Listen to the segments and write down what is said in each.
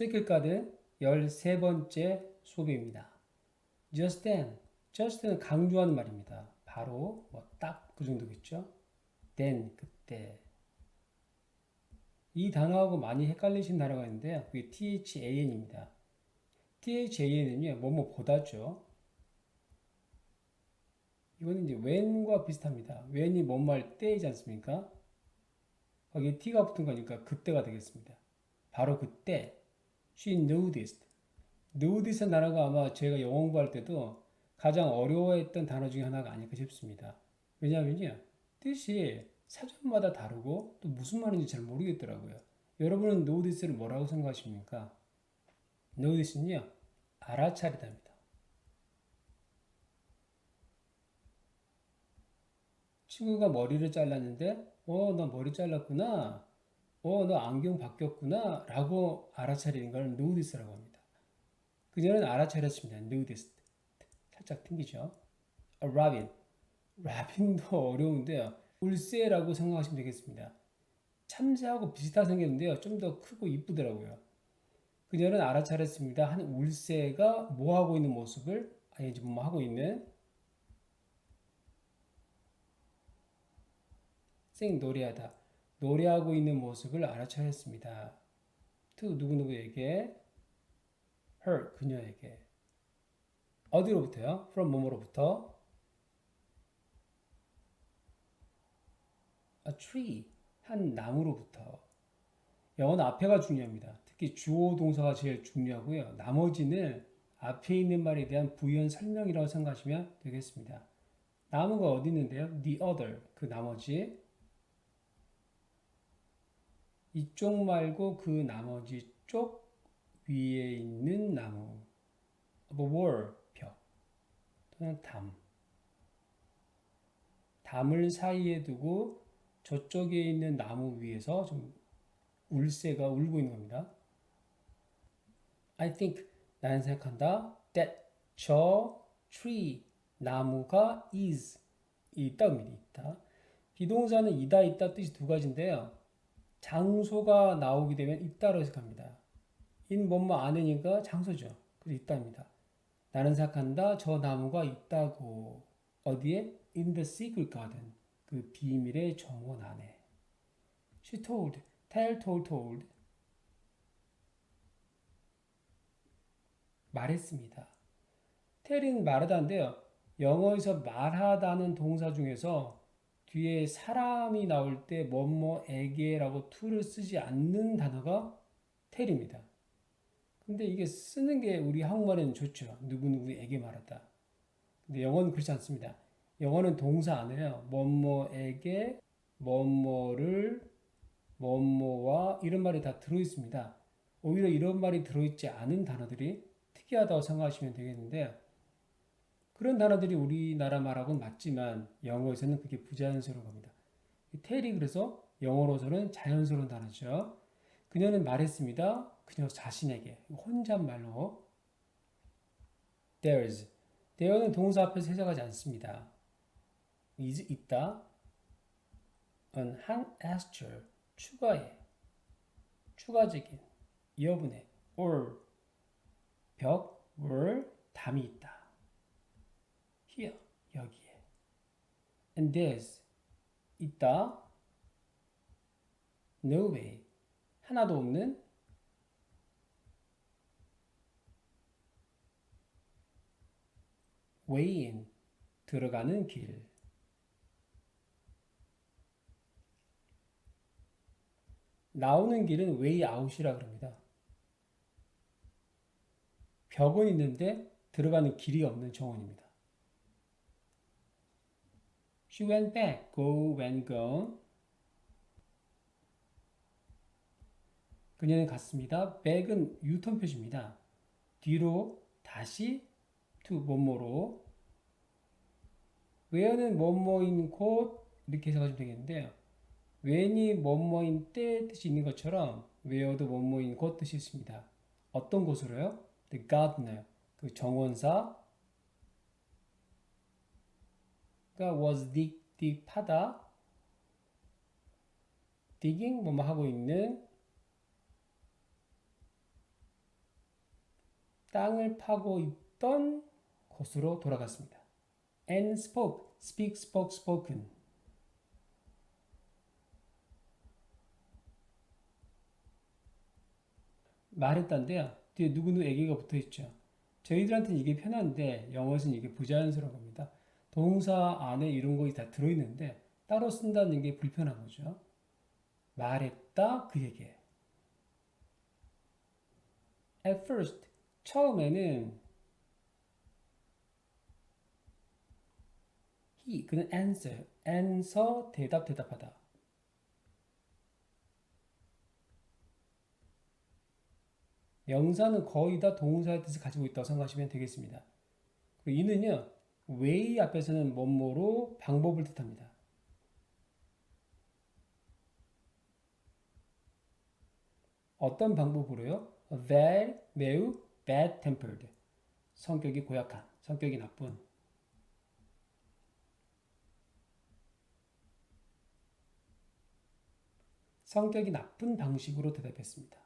세이클 가든 13번째 수업입니다. just then, just는 강조하는 말입니다. 바로 뭐 딱 그 정도겠죠. then 그때 이 단어하고 많이 헷갈리신 단어가 있는데요. 그게 THAN입니다. THAN은요, 뭐뭐 보다죠. 이거는 이제 when과 비슷합니다. when이 할 때이지 않습니까? 거기에 t가 붙은 거니까 그때가 되겠습니다. 바로 그때 she noticed. notice 단어가 아마 제가 영어 공부할 때도 가장 어려워했던 단어 중에 하나가 아닐까 싶습니다. 왜냐하면요. 뜻이 사전마다 다르고 또 무슨 말인지 잘 모르겠더라고요. 여러분은 notice를 뭐라고 생각하십니까? notice는요. 알아차리다입니다. 친구가 머리를 잘랐는데 어, 너 머리 잘랐구나. 어, 너 안경 바뀌었구나. 라고 알아차리는 걸 notice라고 합니다. 그녀는 알아차렸습니다. noticed. 살짝 튕기죠. A robin. 라빈도 어려운데요. 울새라고 생각하시면 되겠습니다. 참새하고 비슷하게 생겼는데요. 좀 더 크고 이쁘더라고요. 그녀는 알아차렸습니다. 한 울새가 뭐 하고 있는 모습을 아니 지금 뭐 하고 있는 생 노래하다 노래하고 있는 모습을 알아차렸습니다. to 누구누구에게 her 그녀에게 어디로부터요? from 뭐뭐로부터 a tree 한 나무로부터 영어는 앞에가 중요합니다. 특히 주어 동사가 제일 중요하고요. 나머지는 앞에 있는 말에 대한 부연 설명이라고 생각하시면 되겠습니다. 나무가 어디 있는데요? the other 그 나머지 이쪽 말고 그 나머지 쪽 위에 있는 나무 뭐 wall 벽 또는 담 담을 사이에 두고 저쪽에 있는 나무 위에서 좀 울새가 울고 있는 겁니다. I think 나는 생각한다 that 저 tree 나무가 is 있다입니다. 있다. 비동사는 이다 있다 뜻이 두 가지인데요. 장소가 나오게 되면 있다로 해석합니다. in 뭐뭐 안에니까 장소죠. 그래서 있다입니다. 나는 생각한다 저 나무가 있다고 어디에? in the secret garden 그 비밀의 정원 안에 she told, tell, told, told 말했습니다. tell은 말하다인데요. 영어에서 말하다는 동사 중에서 뒤에 사람이 나올 때 뭐뭐에게라고 to를 쓰지 않는 단어가 tell입니다. 근데 이게 쓰는 게 우리 한국말에는 좋죠. 누구누구에게 말하다. 근데 영어는 그렇지 않습니다. 영어는 동사 안에요. 뭐뭐에게 뭐뭐를 뭐뭐와 이런 말이 다 들어 있습니다. 오히려 이런 말이 들어 있지 않은 단어들이 특이하다고 생각하시면 되겠는데 그런 단어들이 우리나라 말하고는 맞지만 영어에서는 그게 부자연스러운 겁니다. 텔이 그래서 영어로서는 자연스러운 단어죠. 그녀는 말했습니다. 그녀 자신에게 혼잣말로 there's there는 동사 앞에서 해석하지 않습니다. is 있다. an 한 extra 추가해 추가적인 여분의 or 벽 or 담이 있다. 여기에 and there's 있다. no way 하나도 없는 way in 들어가는 길 나오는 길은 way out이라 그럽니다. 벽은 있는데 들어가는 길이 없는 정원입니다. She went back. Go, went, gone. 그녀는 갔습니다. back은 유턴 표시입니다. 뒤로 다시 to 뭐뭐로 where는 뭐뭐인 곳 이렇게 해석하시면 되겠는데요. when이 뭐뭐인 때 뜻이 있는 것처럼 where도 뭐뭐인 곳 뜻이 있습니다. 어떤 곳으로요? The gardener, 그 정원사 가 was dig, dig 파다 digging 뭐뭐 하고 있는 땅을 파고 있던 곳으로 돌아갔습니다. and spoke, speak, spoke, spoken. 말했다인데요. 뒤에 누구누구 얘기가 붙어 있죠. 저희들한테는 이게 편한데 영어에서는 이게 부자연스러운 겁니다. 동사 안에 이런 것이 다 들어있는데 따로 쓴다는 게 불편한 거죠. 말했다 그에게. At first 처음에는 he 그는 answer answer 대답 대답하다. 명사는 거의 다 동사의 뜻을 가지고 있다고 생각하시면 되겠습니다. 그리고 이는요, way 앞에서는 뭐뭐로 방법을 뜻합니다. 어떤 방법으로요? very, 매우 bad tempered. 성격이 고약한, 성격이 나쁜. 성격이 나쁜 방식으로 대답했습니다.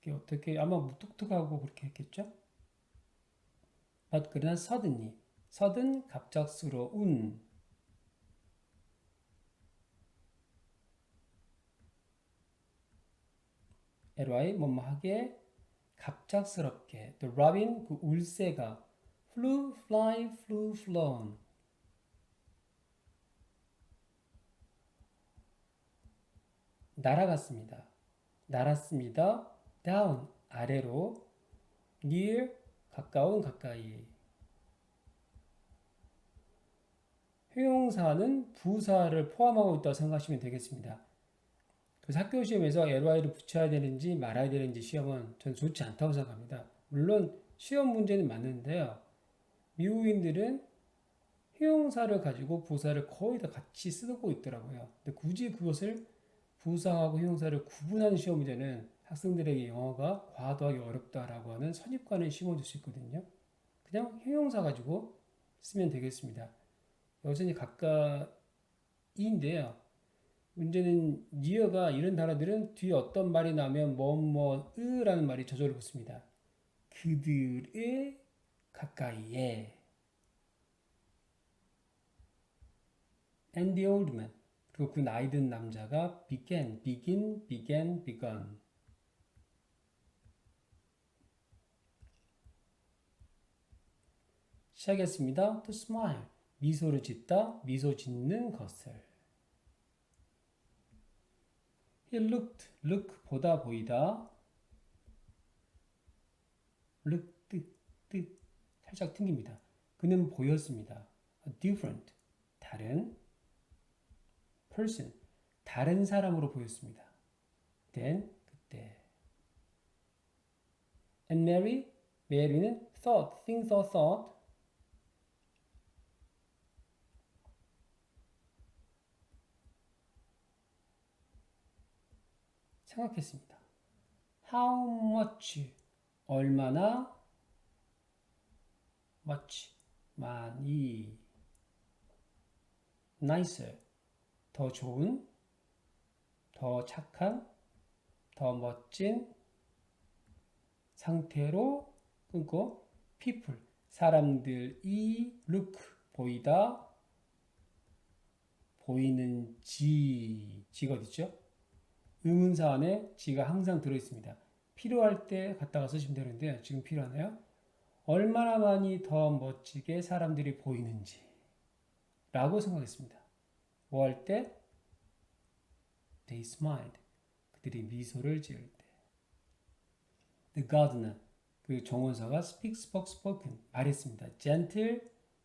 이게 어떻게 아마 무뚝뚝하고 그렇게 했겠죠? But 그러나 suddenly, sudden 갑작스러 운 ly 뭐뭐하게 갑작스럽게 the robin 그 울새가 flew, fly, flew, flown 날아갔습니다. 날았습니다. down 아래로 near 가까운 가까이 회용사는 부사를 포함하고 있다고 생각하시면 되겠습니다. 그래서 학교 시험에서 ly를 붙여야 되는지 말아야 되는지 시험은 전 좋지 않다고 생각합니다. 물론 시험 문제는 맞는데요. 미국인들은 회용사를 가지고 부사를 거의 다 같이 쓰고 있더라고요. 근데 굳이 그것을 부사하고 회용사를 구분하는 시험 문제는 학생들에게 영어가 과도하게 어렵다라고 하는 선입관을 심어줄 수 있거든요. 그냥 형용사 가지고 쓰면 되겠습니다. 여전히 가까이인데요. 문제는 니어가 이런 단어들은 뒤에 어떤 말이 나면 뭐뭐으라는 말이 저절로 붙습니다. 그들의 가까이에 and the old man 그리고 그 나이 든 남자가 began, begin, began, begun 시작했습니다. To smile. 미소를 짓다. 미소 짓는 것을. He looked. look 보다 보이다. look 뜻, 뜻 살짝 튕깁니다. 그는 보였습니다. A different 다른 person 다른 사람으로 보였습니다. then 그때 and Mary Mary는 thought think or thought 생각했습니다. How much? 얼마나 much? 많이. Nicer. 더 좋은? 더 착한? 더 멋진? 상태로 끊고 people. 사람들이 look 보이다? 보이는 지. 지가 어딨죠? 의문사 안에 지가 항상 들어있습니다. 필요할 때 갖다가 쓰시면 되는데 지금 필요하나요? 얼마나 많이 더 멋지게 사람들이 보이는지 라고 생각했습니다. 뭐 할 때? They smiled. 그들이 미소를 지을 때. The gardener. 그 정원사가 speak, spoke, spoken. 말했습니다. gentle,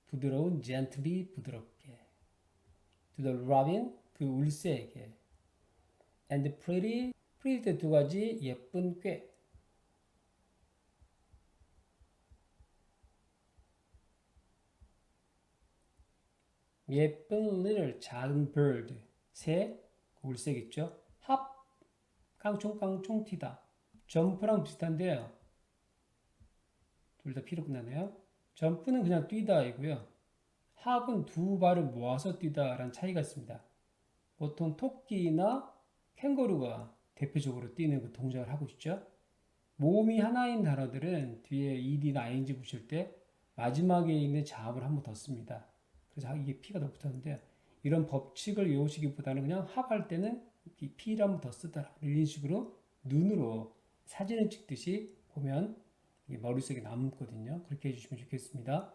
부드러운, gently, 부드럽게. To the robin, 그 울새에게. And pretty, pretty 두 가지 예쁜 꽤. 예쁜 little 작은 bird 새 울색 있죠. 합 깡총깡총 튀다. 점프랑 비슷한데요. 둘 다 피로 끝나네요. 점프는 그냥 뛰다이고요. 합은 두 발을 모아서 뛰다라는 차이가 있습니다. 보통 토끼나 캥거루가 대표적으로 뛰는 그 동작을 하고 있죠. 모음이 하나인 단어들은 뒤에 ed나 ing 붙일 때 마지막에 있는 자음을 한 번 더 씁니다. 그래서 이게 p가 더 붙었는데 이런 법칙을 외우시기보다는 그냥 합할 때는 이 p를 한 번 더 쓰더라. 이런 식으로 눈으로 사진을 찍듯이 보면 머릿속에 남거든요. 그렇게 해주시면 좋겠습니다.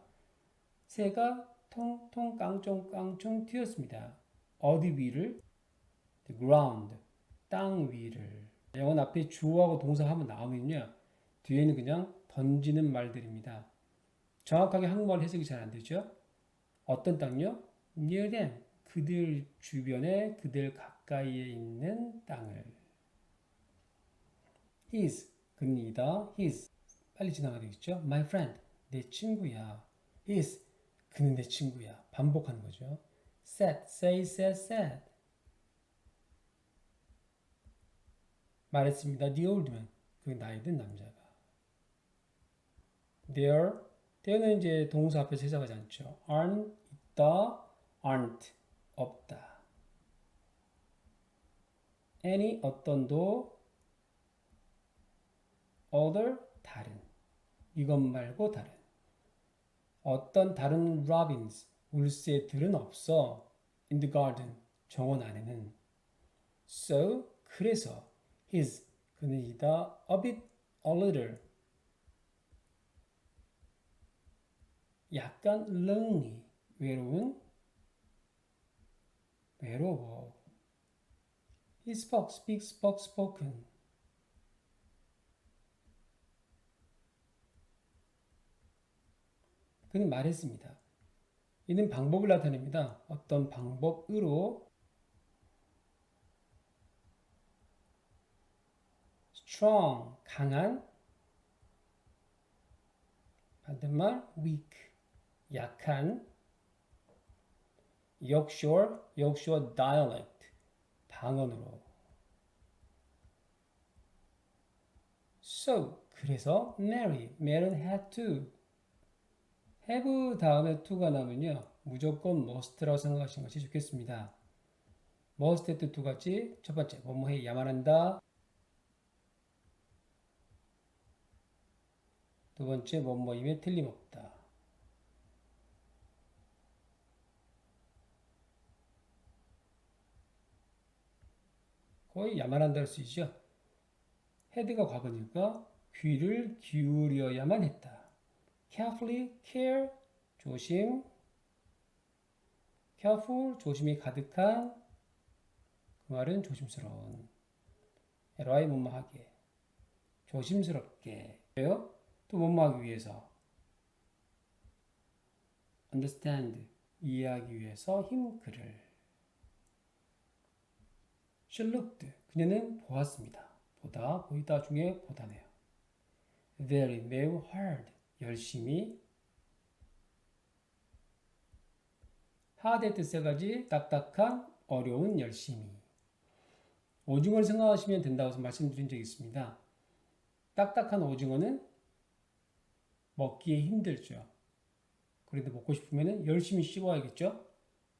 새가 통통 깡총깡총 튀었습니다. 어디 위를? The ground. 땅 위를. 영어 앞에 주어하고 동사 한번 나오면요. 뒤에는 그냥 던지는 말들입니다. 정확하게 한국말 해석이 잘 안 되죠? 어떤 땅요? near them. 그들 주변에 그들 가까이에 있는 땅을. his. 그니다. his. 빨리 지나가야 되겠죠? my friend. 내 친구야. his. 그는 내 친구야. 반복하는 거죠. said. say, said, said. 말했습니다. The old man. 그 나이 든 남자가. There. there는 이제 동사 앞에 세자가지 않죠. aren't, 있다, aren't, 없다. any, 어떤도, other, 다른. 이것 말고 다른. 어떤 다른 robins, 울새들은 없어. in the garden, 정원 안에는. So, 그래서 his, 그는 이다 a bit, a little. 약간 lonely, 외로운, 외로워. He spoke, speak, spoke, spoken. 그는 말했습니다. 이는 방법을 나타냅니다. 어떤 방법으로 strong, 강한 반대말 weak, 약한 Yorkshire, Yorkshire dialect, 방언으로 So, 그래서 Mary, Mary는 had to have 다음에 to가 나면요 무조건 must라고 생각하시는 것이 좋겠습니다. must, have to 같이 첫 번째 뭐뭐 해 야만 한다 두 번째 뭐뭐임에 틀림없다. 거의 야만한다를 쓰이죠. 헤드가 과거니까 귀를 기울여야만 했다. carefully, care, 조심, careful, 조심이 가득한 그 말은 조심스러운 ly 뭐뭐하게 조심스럽게 왜요? 또 뭐뭐하기 위해서. Understand. 이해하기 위해서 힘글을. she looked 그녀는 보았습니다. 보다 보이다 중에 보다네요. very 매우 hard. 열심히. Hard의 뜻세 가지 딱딱한 어려운 열심히. 오징어를 생각하시면 된다고 말씀드린 적이 있습니다. 딱딱한 오징어는 먹기에 힘들죠. 그래도 먹고 싶으면 열심히 씹어야겠죠.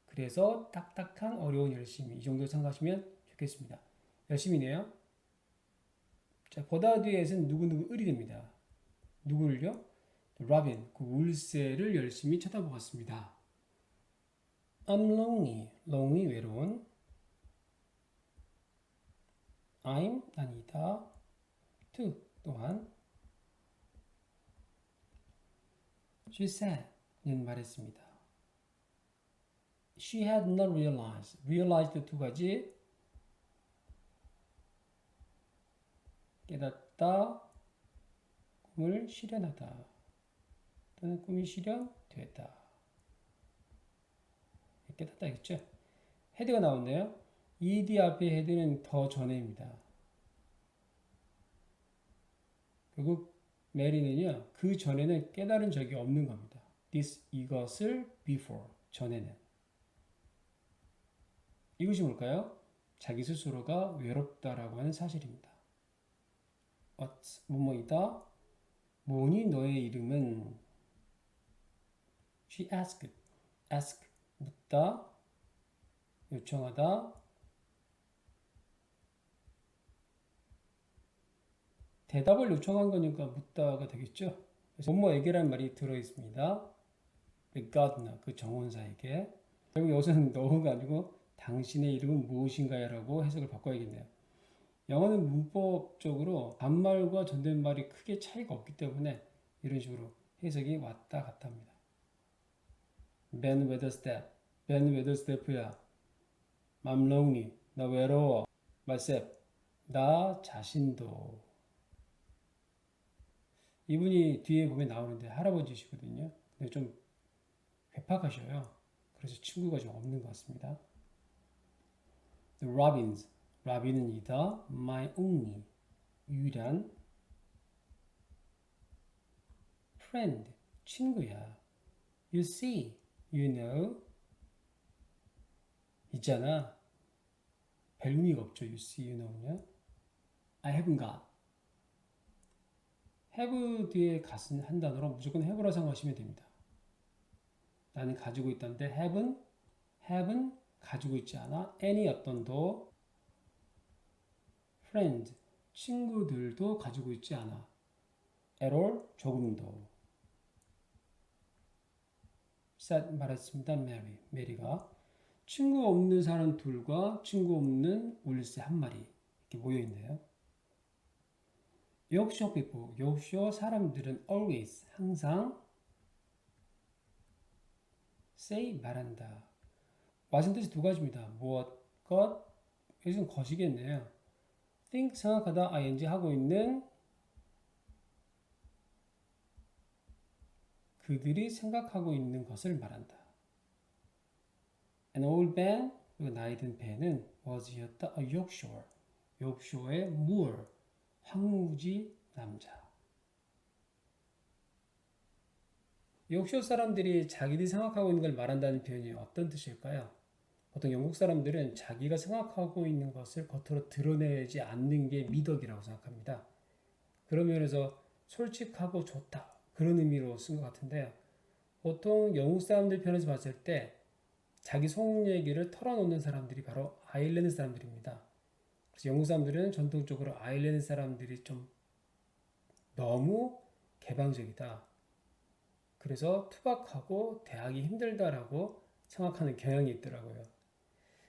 그래서 딱딱한 어려운 열심히 이 정도 생각하시면 좋겠습니다. 열심히네요. 자, 보다 뒤에서는 누구누구 을이 됩니다. 누구를요? 로빈, 그 울새를 열심히 쳐다보았습니다. I'm lonely, lonely 외로운. I'm 아니다. to 또한. She said, 는 말했습니다. She had not realized, realized 두 가지. 깨닫다, 꿈을 실현하다. 또는 꿈이 실현되었다. 깨닫다 겠죠 헤드가 나왔네요. ed 앞에 헤드는 더 전에입니다. 결국 메리는요, 그 전에는 깨달은 적이 없는 겁니다. this, 이것을 before, 전에는. 이것이 뭘까요? 자기 스스로가 외롭다라고 하는 사실입니다. what, 뭐뭐이다. 뭐니 너의 이름은 she asked, ask, 묻다, 요청하다, 대답을 요청한 거니까 묻다가 되겠죠. 그래서 뭐뭐에게라는 말이 들어 있습니다. The gardener 그 정원사에게 결국 여기서는 너가 아니고 당신의 이름은 무엇인가요 라고 해석을 바꿔야겠네요. 영어는 문법적으로 반말과 존댓말이 크게 차이가 없기 때문에 이런 식으로 해석이 왔다 갔다 합니다. Ben Weatherstaff, Ben Weatherstaff야. I'm lonely, 나 외로워. Myself, 나 자신도. 이분이 뒤에 보면 나오는데 할아버지시거든요. 근데 좀 괴팍하셔요. 그래서 친구가 좀 없는 것 같습니다. The Robins, 라빈은 이다. My only, 유일한 friend, 친구야. You see, you know. 있잖아. 별 의미가 없죠. You see, you know는요. I haven't got. Have 뒤에 gat은 한 단어로 무조건 have라 생각하시면 됩니다. 나는 가지고 있다는데 have는 have는 가지고 있지 않아. any 어떤 도 friend 친구들도 가지고 있지 않아. at all 조금도. said 말했습니다. Mary 메리가 친구 없는 사람 둘과 친구 없는 울세 한 마리 이렇게 모여 있네요. Yorkshire people, Yorkshire 사람들은 always 항상 say 말한다. 맞은 뜻이 두 가지입니다. 무엇, 것, 여기서는 것이겠네요. think 생각하다 ing 하고 있는 그들이 생각하고 있는 것을 말한다. An old man, 나이 든 배는 was이었다. A Yorkshire, Yorkshire의 moor, 황무지 남자. 욕쇼 사람들이 자기들이 생각하고 있는 걸 말한다는 표현이 어떤 뜻일까요? 보통 영국 사람들은 자기가 생각하고 있는 것을 겉으로 드러내지 않는 게 미덕이라고 생각합니다. 그런 면에서 솔직하고 좋다. 그런 의미로 쓴 것 같은데요. 보통 영국 사람들 편에서 봤을 때 자기 속 얘기를 털어놓는 사람들이 바로 아일랜드 사람들입니다. 그래서 영국 사람들은 전통적으로 아일랜드 사람들이 좀 너무 개방적이다. 그래서 투박하고 대하기 힘들다라고 생각하는 경향이 있더라고요.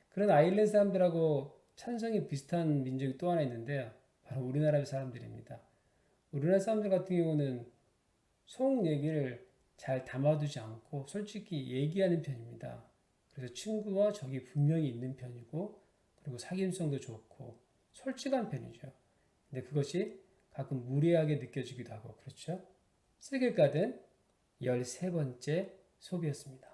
그런 아일랜드 사람들하고 찬성이 비슷한 민족이 또 하나 있는데요. 바로 우리나라 사람들입니다. 우리나라 사람들 같은 경우는 속 얘기를 잘 담아두지 않고 솔직히 얘기하는 편입니다. 그래서 친구와 적이 분명히 있는 편이고 그리고 사귐성도 좋고 솔직한 편이죠. 근데 그것이 가끔 무례하게 느껴지기도 하고 그렇죠. 슬길가든 13번째 소비였습니다.